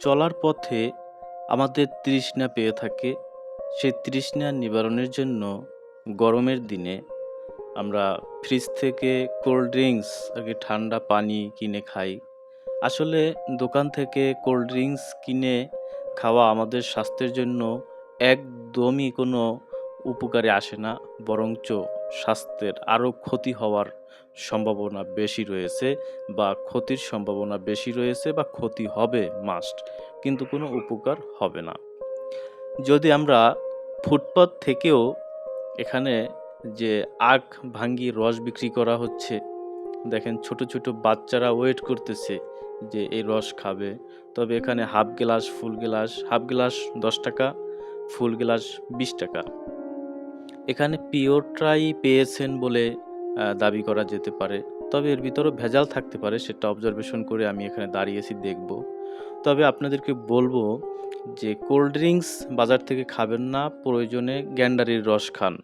চলার পথে আমাদের তৃষ্ণা পেয়ে থাকে। সেই তৃষ্ণা নিবারণের জন্য গরমের দিনে আমরা ফ্রিজ থেকে কোল্ড ড্রিঙ্কস আর কি ঠান্ডা পানি কিনে খাই। আসলে দোকান থেকে কোল্ড ড্রিঙ্কস কিনে খাওয়া আমাদের স্বাস্থ্যের জন্য একদমই কোনো উপকারে আসে না, বরঞ্চ স্বাস্থ্যের আরও ক্ষতি হওয়ার সম্ভাবনা বেশি রয়েছে বা ক্ষতির সম্ভাবনা বেশি রয়েছে বা ক্ষতি হবে মাস্ট কিন্তু কোনো উপকার হবে না। যদি আমরা ফুটপাত থেকেও এখানে যে আখ ভাঙ্গি রস বিক্রি করা হচ্ছে, দেখেন ছোট ছোট বাচ্চারা ওয়েট করতেছে যে এই রস খাবে, তবে এখানে half glass full glass half glass দশ টাকা ফুল গ্লাস বিশ টাকা। এখানে পিওর ট্রাই পেয়েছেন বলে দাবি করা যেতে পারে। তবে এর ভিতরেও ভেজাল থাকতে পারে, সেটা অবজারভেশন করে আমি এখানে দাঁড়িয়েছি দেখব। তবে আপনাদেরকে বলব যে কোল্ড ড্রিঙ্কস বাজার থেকে খাবেন না, প্রয়োজনে গ্যান্ডারির রস খান।